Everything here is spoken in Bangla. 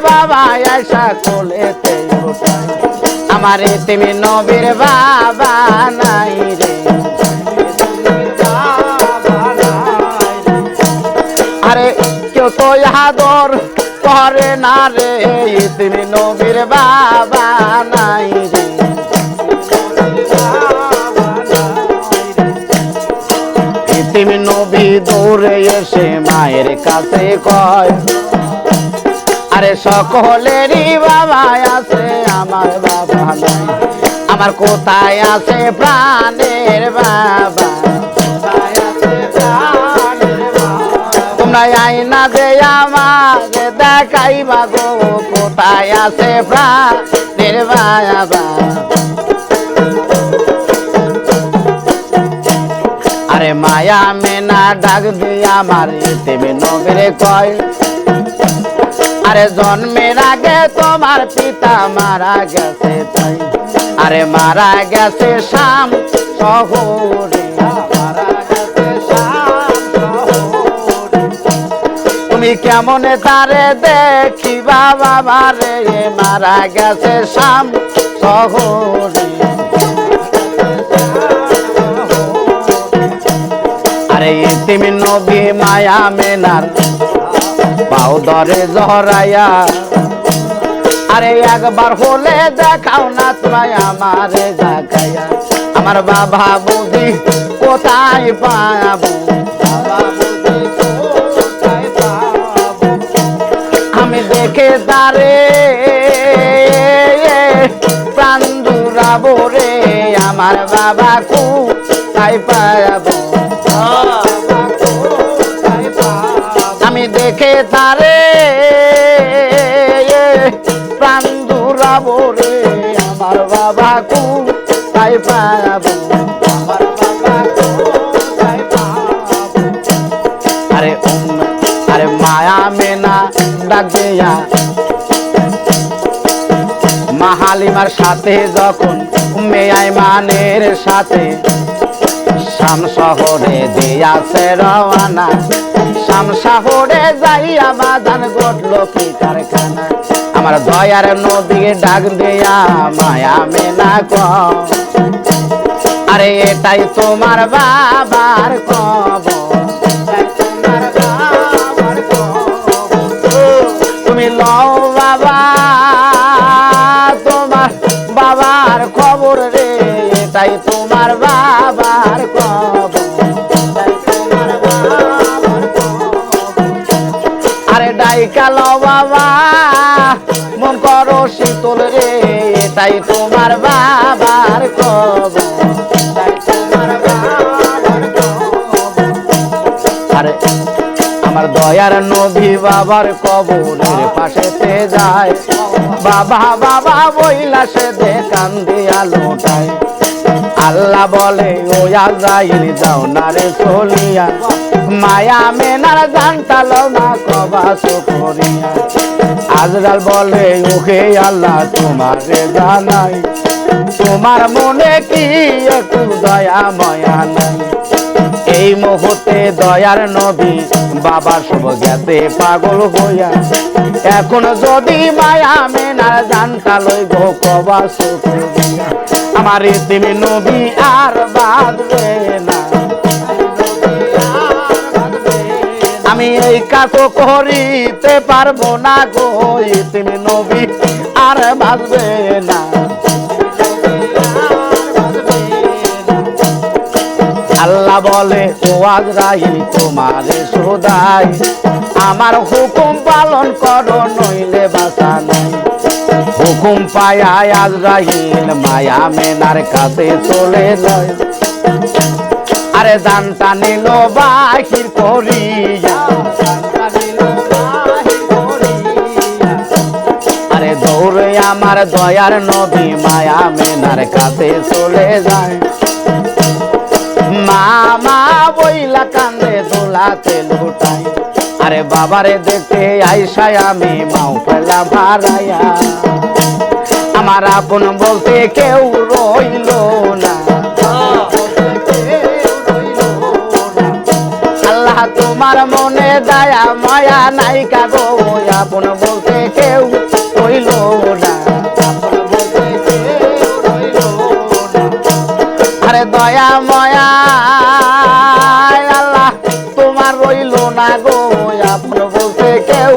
বাবা আয়সা কোলেতে আমার তুমি নবীর বাবা নাই রে। আরে কেউ তো আদর করে না রে তুমি নবীর বাবা নাই রে। তুমি নবী দৌড়ে এসে মায়ের কাছে কয় আরে সকলেরই বাবা আছে, আমার বাবা নাই আমার কোথায় আছে প্রাণের বাবা? তোমরা আইনা দে আমাকে দেখাইবা গো, কোথায় আছে প্রাণের বাবা আরে মায়া মেনা ডাক দিয়া আমার তেমে নগরে কয় আরে জন্মের আগে তোমার পিতা মারা গেছে তাই আরে মারা গেছে শাম শহরে মারা। তুমি কেমন তারে দেখিবা বাবা রে মারা গেছে শাম শহরে আরে তুমি নবী মায়া মেনার পাও দরে জহরাইয়া। আরে একবার হলে দেখাও না তোমায় আমারে দেখাইয়া। আমার বাবা বুদ্ধি কোথায় পাবো? আমি দেখে তারে প্রাণ জুড়াবো রে। আমার বাবা কু তাই পাবো? তারে প্রাণ জুড়াবো রে, আমার বাবা তাই পাবো। আমার বাবা আরে আরে মায়া মেনা ডাক দেয়া। মাহালিমার সাথে যখন মেয়াই মানের সাথে, শাম শহরে দিয়াছে রওয়ানা। শাম শহরে যাইয়া বাদান গটল কি কারখানা? আমার দয়ার নদী ডাক দিয়া মায়া মেলা ক আরে এটাই তোমার বাবার কবর লও বাবা। মন করো শীতল রে, এটাই তোমার বাবার খবর। আরে, আমার দয়ার নবী বাবার কবরের পাশেতে যায়। বাবা বাবা বইলা সে দে কান্দি আলোটায় আল্লাহ বলে, ও আজাইল, যাও না রে চলিয়া। মায়া মেনার জানতাল না কবা সুকরিয়া আজরাল বলে ওকে আল্লাহ, তোমারে জানাই, তোমার মনে কি একটু দয়া, ময়া নাই? এই মুহূর্তে দয়ার নবী বাবার সব গেতে পাগল হইয়া। এখন যদি মায়া মেনার জানতা লই গো, কবা সুখিয়া আমার তুমি নবী আর বাঁধবে না। আমি এই করিতে পারব না গো তুমি নবী আর বাঁধবে না। আল্লাহ বলে, ও আজরাইল, তোমারে সোদাই আমার হুকুম পালন করো, নইলে বাসা নাই। হুকুম পায়া আজরাইল, মায়া মেনার কাছে চলে যায়। আরে দানটা নিল বাহির করিয়া। আরে দৌড়ে আমার দয়ার নদী মায়া মেনার কাছে চলে যায়। মামা বইলা কান্দে দোলাতে লুটাই। আরে বাবারে দেখতে আইসায় আমি মাও ফেলা ভাড়াইয়া। আমার আপন বলতে কেউ রইল না। আমার মনে দয়া, মায়া নাই কাগো। আপন বলতে কেউ কইল না। আরে দয়া, মায়া, আল্লাহ, তোমার রইল না গো। আপন বলতে কেউ